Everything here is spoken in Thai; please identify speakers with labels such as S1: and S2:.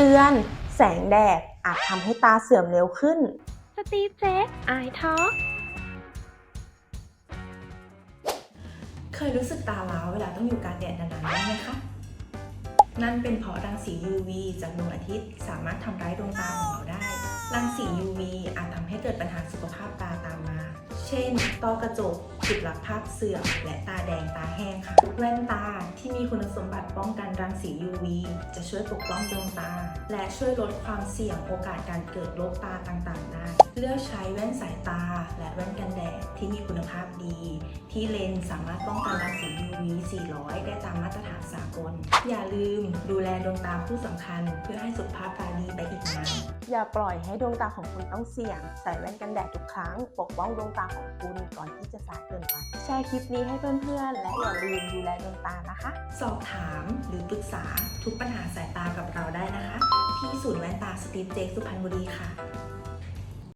S1: ตือน แสงแดดอาจทำให้ตาเสื่อมเร็วขึ้น
S2: สตีฟเจ็กไอทอ
S3: เคยรู้สึกตาล้าเวลาต้องอยู่กลารแดดนานๆบ้างไหมคะ นั่นเป็นเพราะรังสี UV จากดวงอาทิตย์สามารถทำร้ายดวงตาของเราได้ รังสี UV อาจทำให้เกิดปัญหาสุขภาพตาตามมา เช่นต้อกระจก จุดหลักภาพเสื่อมและตาแดงตาแห้งค่ะ แว่นตาที่มีคุณสมบัติป้องกันรังสี UV จะช่วยปกป้องดวงตา และช่วยลดความเสี่ยงโอกาสการเกิดโรคตาต่างๆ ได้ เลือกใช้แว่นสายตา และแว่นกันแดดที่มีคุณภาพดี ที่เลนส์สามารถป้องกันรังสี UV 400 ได้ตามมาตรฐานสากล อย่าลืมดูแลดวงตาผู้สำคัญ เพื่อให้สุขภาพตาดีไปอีกนาน
S1: อย่าปล่อยให้ดวงตาของคุณต้องเสี่ยง ใส่แว่นกันแดดทุกครั้ง ปกป้องดวงตาของคุณก่อนที่จะ ชร์คลิปนี้ให้เพื่อนๆ และอย่าลืมดูแลดวงตานะคะ
S3: สอบถามหรือปรึกษาทุกปัญหาสายตากับเราได้นะคะ ที่ศูนย์แว่นตาสตีฟเจคสุพรรณบุรีค่ะ